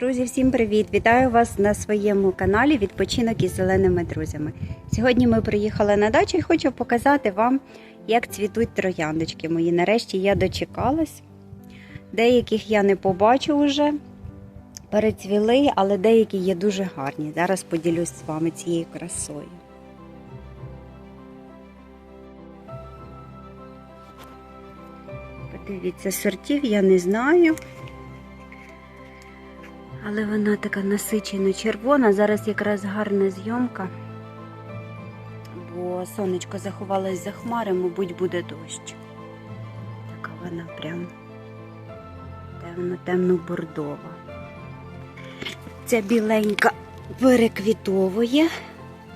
Друзі, всім привіт! Вітаю вас на своєму каналі Відпочинок із зеленими друзями. Сьогодні ми приїхали на дачу і хочу показати вам, як цвітуть трояндочки мої. Нарешті я дочекалась. Деяких я не побачу вже, перецвіли, але деякі є дуже гарні. Зараз поділюсь з вами цією красою. Подивіться, сортів я не знаю. Але вона така насичено червона. Зараз якраз гарна зйомка, бо сонечко заховалось за хмари, мабуть, буде дощ. Така вона прям темно-темно-бордова. Ця біленька переквітовує.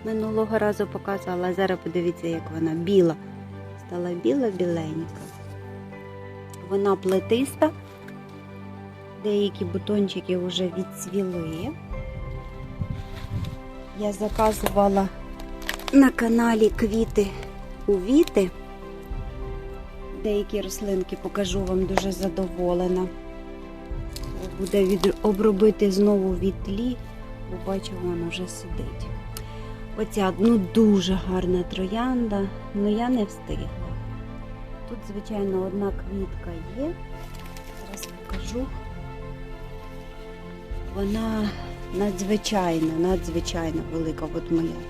Минулого разу показувала, а зараз подивіться, як вона біла. Стала біла-біленька. Вона плетиста. Деякі бутончики вже відцвіли. Я заказувала на каналі квіти у Віти. Деякі рослинки покажу вам дуже задоволена. Буде від... обробити знову від тлі, бо бачу, вона вже сидить. Оця ну, дуже гарна троянда, але я не встигла. Тут, звичайно, одна квітка є. Зараз покажу. Вона надзвичайно, надзвичайно велика, от моя.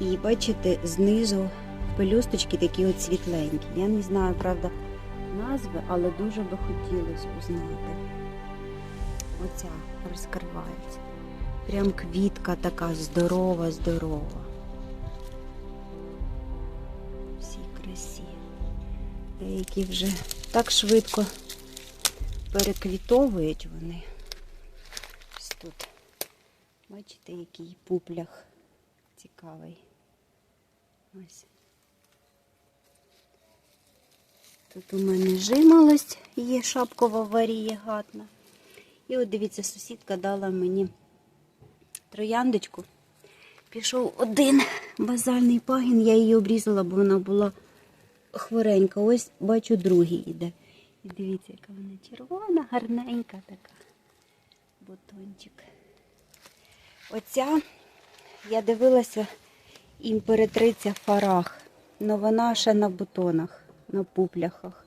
І бачите, знизу пелюсточки такі от світленькі. Я не знаю, правда, назви, але дуже би хотілося узнати. Оця розкривається. Прям квітка така здорова, здорова. Всі красі. Деякі вже так швидко переквітовують вони. Тут. Бачите, який пуплях цікавий. Ось. Тут у мене жимолость є шапкова варієгатна. І от дивіться, сусідка дала мені трояндочку. Пішов один базальний пагін, я її обрізала, бо вона була хворенька. Ось бачу, другий іде. І дивіться, яка вона червона, гарненька така. Бутончик. Оця, я дивилася, імператриця фарах, але вона ще на бутонах, на пупляхах.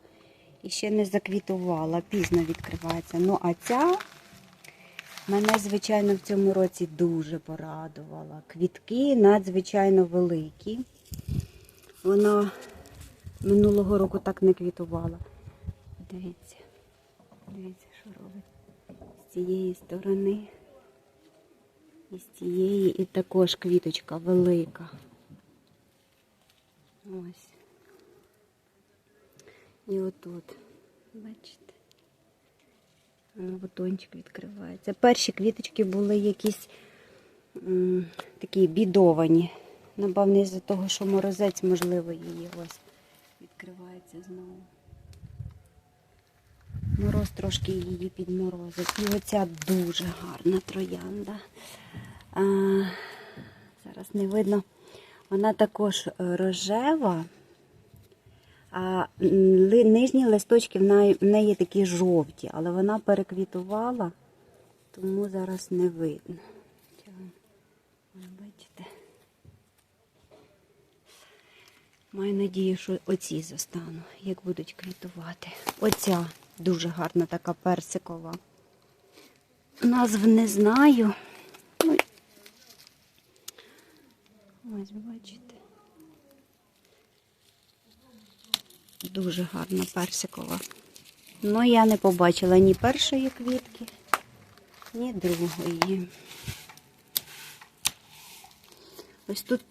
І ще не заквітувала, пізно відкривається. Ну, а ця мене, звичайно, в цьому році дуже порадувала. Квітки надзвичайно великі. Вона минулого року так не квітувала. Дивіться, дивіться, що робить цієї сторони. І з цієї і також квіточка велика. Ось. І отут, бачите, бутончик відкривається. Перші квіточки були якісь м, такі бідовані. Напевно, із-за того, що морозець, можливо, її ось відкривається знову. Мороз трошки її підморозив. І оця дуже гарна троянда. А, зараз не видно. Вона також рожева, а нижні листочки в неї такі жовті, але вона переквітувала, тому зараз не видно. Бачите? Маю надію, що оці застану, як будуть квітувати. Оця дуже гарна така персикова. Назв не знаю. Ось бачите. Дуже гарна персикова. Ну, я не побачила ні першої квітки, ні другої. Ось тут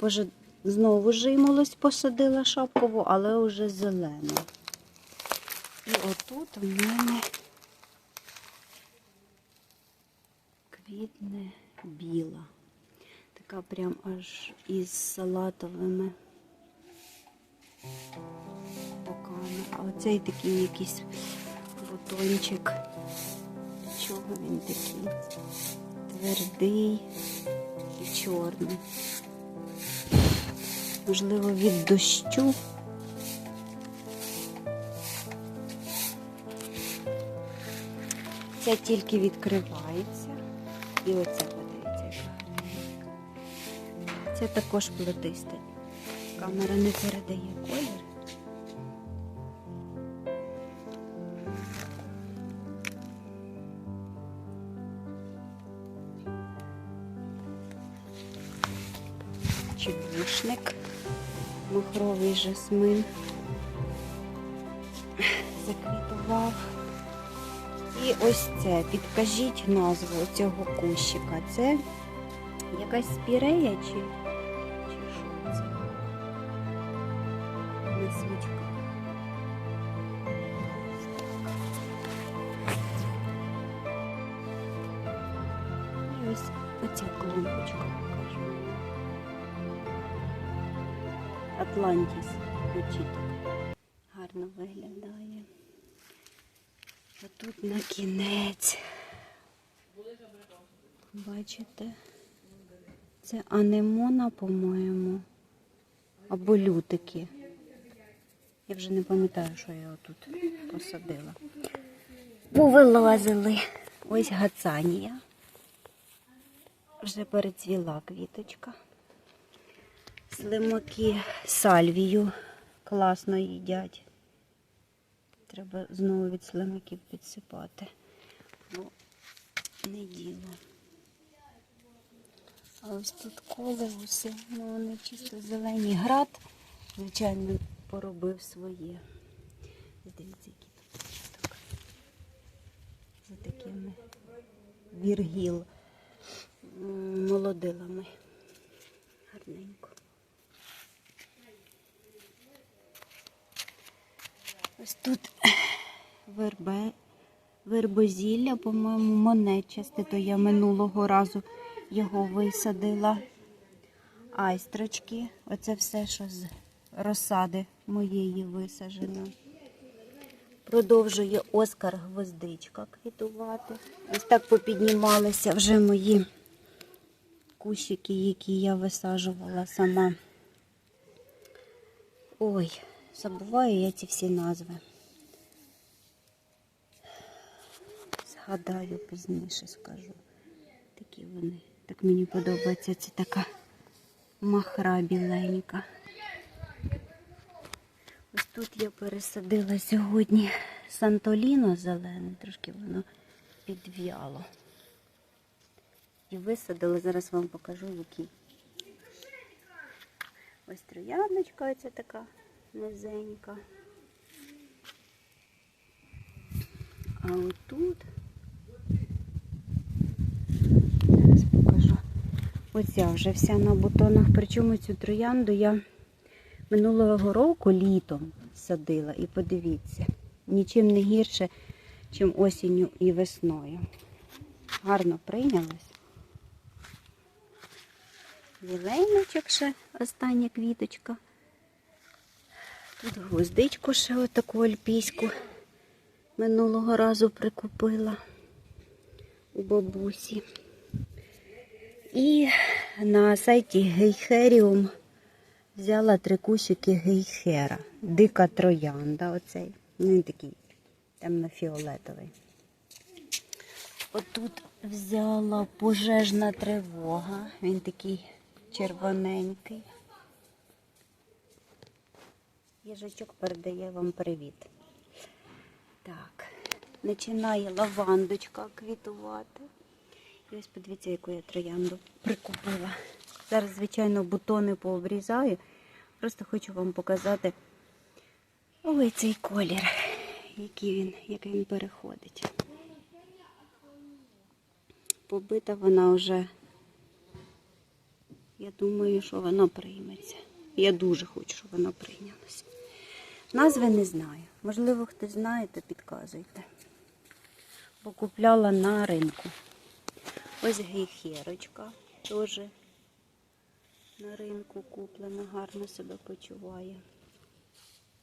знову жимолость посадила шапкову, але вже зелену. І отут у мене квітне біла. Така прям аж із салатовими боками. А оцей такий якийсь бутончик. Чого він такий? Твердий і чорний. Можливо, від дощу. Оця тільки відкривається. І оця подивіться. Це також плетиста. Камера не передає колір. Чебушник, махровий жасмин заквітував. І ось це, підкажіть назву цього кущика. Це якась спірея чи, А тут на кінець. Бачите? Це анемона, по-моєму. Або лютики. Я вже не пам'ятаю, що я отут посадила. Повилазили. Ось гацанія. Вже перецвіла квіточка. Слимаки сальвію класно їдять. Треба знову від слимаків підсипати. Бо не діло. А ось тут колеуси, ну вони чисто зелені. Град, звичайно, поробив своє. Дивіться, які тут початок. За такими віргіл молодилами. Гарненько. Ось тут вербе, вербозілля, по-моєму, монетчасте, то я минулого разу його висадила. Айстрочки, оце все, що з розсади моєї висаджено. Продовжує Оскар гвоздичка квітувати. Ось так попіднімалися вже мої кущики, які я висаджувала сама. Ой, забуваю я ці всі назви. Згадаю пізніше скажу. Такі вони. Так мені подобається. Це така махра біленька. Ось тут я пересадила сьогодні Сантоліно зелене, трошки воно підв'яло. І висадила, зараз вам покажу, який. Ось трояночка оця така низенька. А отут зараз покажу. Оця вже вся на бутонах. Причому цю троянду я минулого року літом садила. І подивіться, нічим не гірше, чим осінню і весною. Гарно прийнялась. Зеленочок ще остання квіточка. Гвоздичку ще отаку альпійську минулого разу прикупила у бабусі. І на сайті Гейхеріум взяла три кущики гейхера. Дика троянда оцей. Ну, Він такий темно-фіолетовий. Отут взяла пожежна тривога. Він такий червоненький. Їжачок передає вам привіт. Так, починає лавандочка квітувати. І ось подивіться, яку я троянду прикупила. Зараз, звичайно, бутони пообрізаю. Просто хочу вам показати ой цей колір, який він, як він переходить. Побита вона вже, я думаю, що вона прийметься. Я дуже хочу, щоб вона прийнялася. Назви не знаю. Можливо, хтось знає, то підказуйте. Бо купляла на ринку. Ось гейхерочка теж на ринку куплена, гарно себе почуває.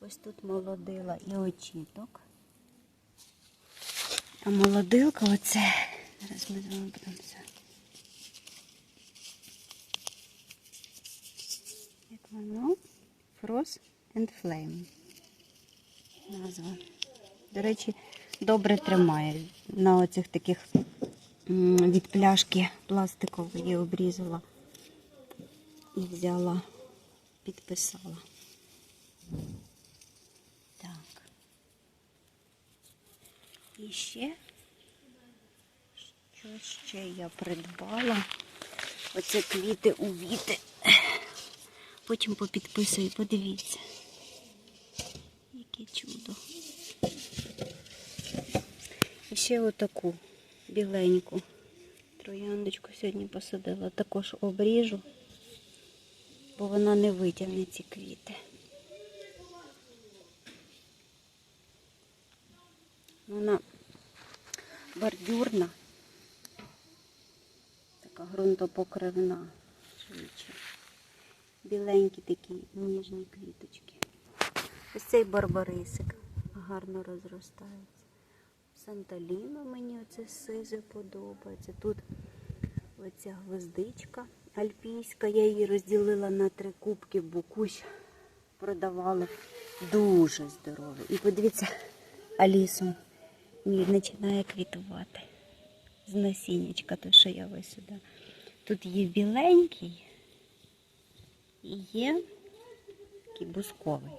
Ось тут молодила і очіток. А молодилка оце. Зараз ми з вами будемо це. Як воно? Frost and Flame. Назва. До речі, добре тримає. На оцих таких від пляшки пластикової обрізала і взяла, підписала. Так. І ще, що ще я придбала? Оце квіти у віти. Потім попідписую, подивіться. Ще отаку біленьку трояндочку сьогодні посадила. Також обріжу, бо вона не витягне ці квіти. Вона бордюрна, така ґрунтопокривна швидше. Біленькі такі ніжні квіточки. Ось цей барбарисик гарно розростається. Санталіна мені оце сизе подобається. Тут оця гвоздичка альпійська. Я її розділила на три кубки, бо кущ продавали дуже здоровий. І подивіться, Алісу мій починає квітувати. З насіннячка, то що я висюди. Тут є біленький і є такий бусковий.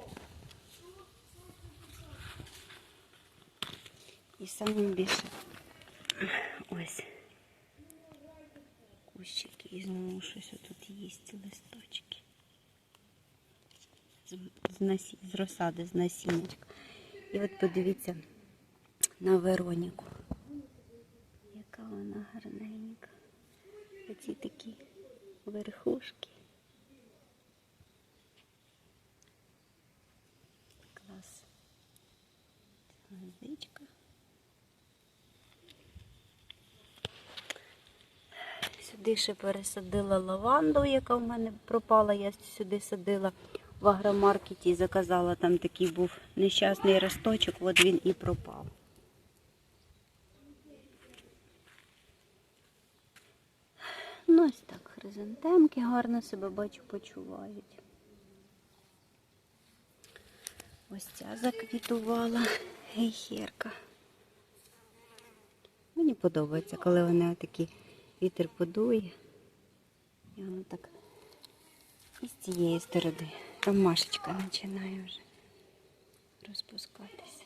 І самим більше ось кущики і знову щось тут їсть листочки. З, з, насі, з розсади, з насіннячка. І от подивіться на Вероніку. Яка вона гарненька. Оці такі верхушки. Клас. Гвоздичка. Сюди пересадила лаванду, яка в мене пропала. Я сюди садила в агромаркеті заказала. Там такий був нещасний росточок, от він і пропав. Ну, ось так, хризантемки гарно себе бачу, почувають. Ось ця заквітувала гейхерка. Мені подобається, коли вони такі вітер подує. І воно так і з цієї сторони ромашечка починає вже розпускатися.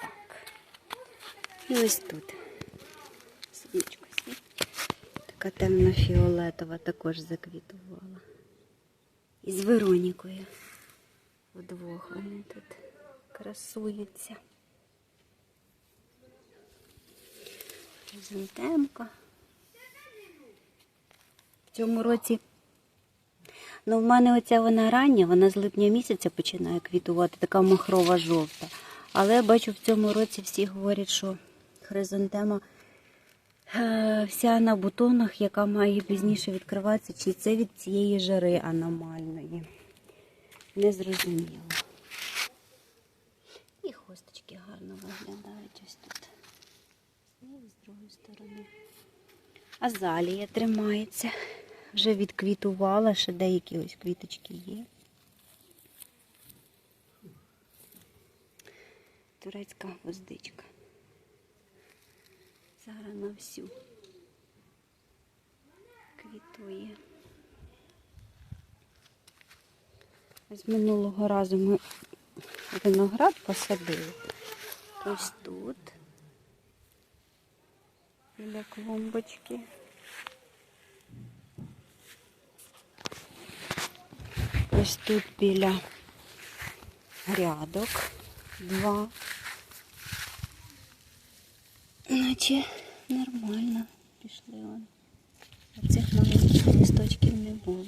Так. І ось тут. Свічка світить. Така темно-фіолетова також заквітувала. І з Веронікою. Вдвох вони тут красуються. Зонтемка. В цьому році, ну в мене оця вона рання, вона з липня місяця починає квітувати, така махрова жовта. Але я бачу в цьому році всі говорять, що хризантема е, вся на бутонах, яка має пізніше відкриватися, чи це від цієї жари аномальної. Не зрозуміло. І хосточки гарно виглядають ось тут. І з сторони. Азалія тримається. Вже відквітувала, ще деякі ось квіточки є. Турецька гвоздичка. Зараз на всю квітує. З минулого разу ми виноград посадили. Ось тут. Біля клумбочки. Ось тут біля грядок два. Наче нормально пішли вони. Цих маленьких листочків не було.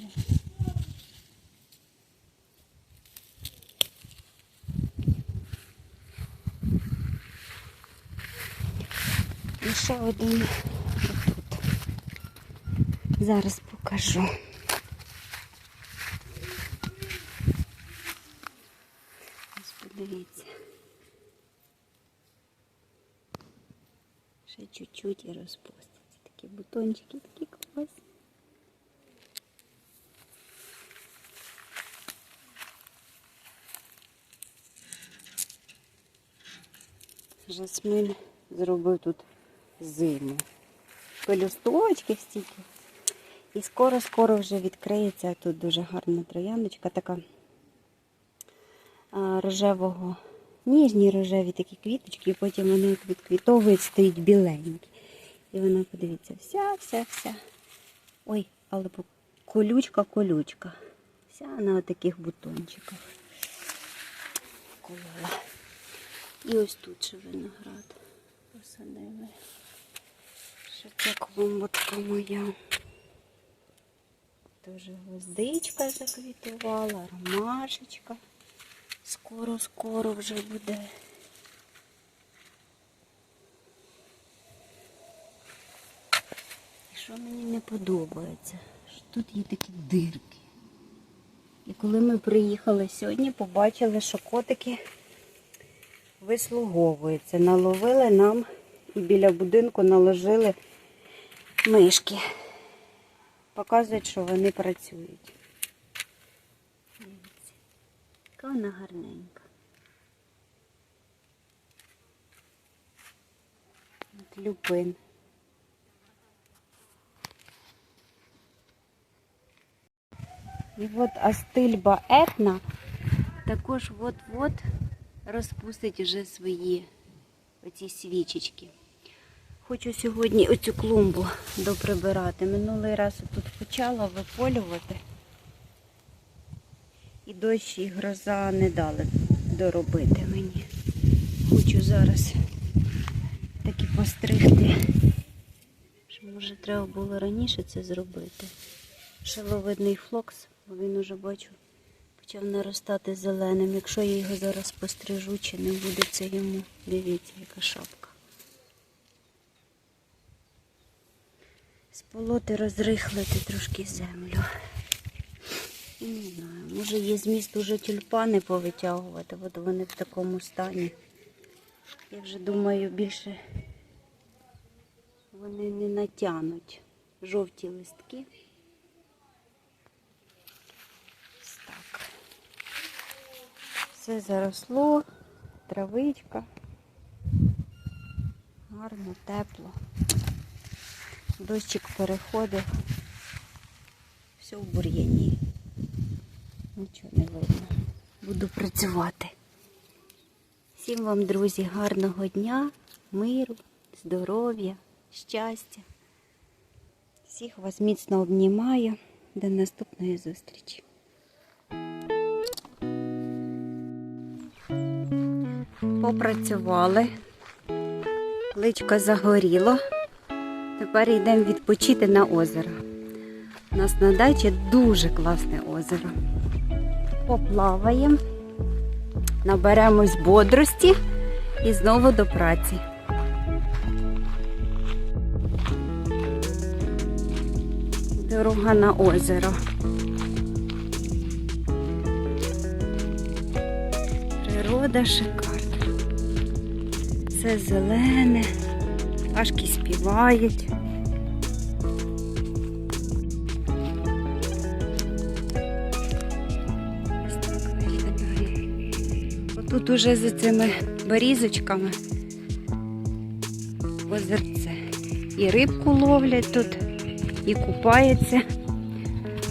ще один тут. Зараз покажу. Ось подивіться. Ще чуть-чуть і розпуститься. Такі бутончики, такі класні. Жасмин зробив тут зиму. Пелюсточки стільки. І скоро-скоро вже відкриється тут дуже гарна трояночка, така рожевого, ніжні рожеві такі квіточки, і потім вони як відквітовують, стоїть біленькі. І вона, подивіться, вся, вся, вся. Ой, але колючка, колючка. Вся на таких бутончиках. Колола. І ось тут ще виноград посадили. Ще ця клумбочка моя. Теж гвоздичка заквітувала, ромашечка. Скоро-скоро вже буде. І що мені не подобається, що тут є такі дирки. І коли ми приїхали сьогодні, побачили, що котики вислуговуються. Наловили нам і біля будинку наложили мишки. Показують, що вони працюють. Дивіться, яка вона гарненька. От люпин. І от астильба етна також от-от розпустить вже свої оці свічечки. Хочу сьогодні оцю клумбу доприбирати. Минулий раз тут почала виполювати. І дощ і гроза не дали доробити мені. Хочу зараз таки постригти. Може, треба було раніше це зробити. Шиловидний флокс, бо він уже бачу, почав наростати зеленим. Якщо я його зараз пострижу, чи не буде це йому. Дивіться, яка шапка. Сполоти розрихлити трошки землю. Не знаю, може є зміст уже тюльпани повитягувати, от вони в такому стані. Я вже думаю, більше вони не натягнуть жовті листки. Так. Все заросло, травичка. Гарно, тепло. Дощик переходив. Все в бур'яні. Нічого не видно. Буду працювати. Всім вам, друзі, гарного дня, миру, здоров'я, щастя. Всіх вас міцно обнімаю. До наступної зустрічі. Попрацювали. Личко загоріло. Тепер йдемо відпочити на озеро. У нас на дачі дуже класне озеро. Поплаваємо, наберемось бодрості і знову до праці. Дорога на озеро. Природа шикарна. Все зелене, пташки співають. Отут уже за цими берізочками озерце. І рибку ловлять тут, і купаються.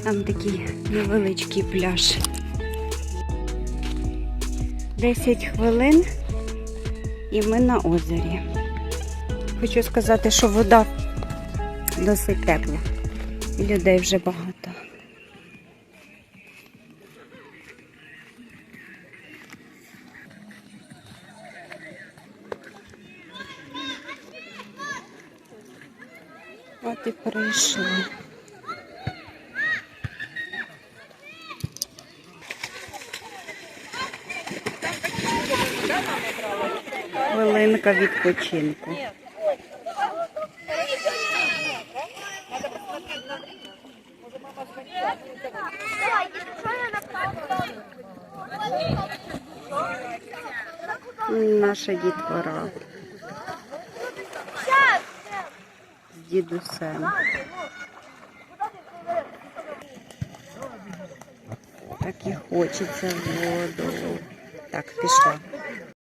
Там такий невеличкий пляж. 10 хвилин і ми на озері. Хочу сказати, що вода досить тепла. І людей вже багато. Прийшли. Хвилинка відпочинку. Наша дітвора з дідусем. Так і хочеться воду. Так, пішла.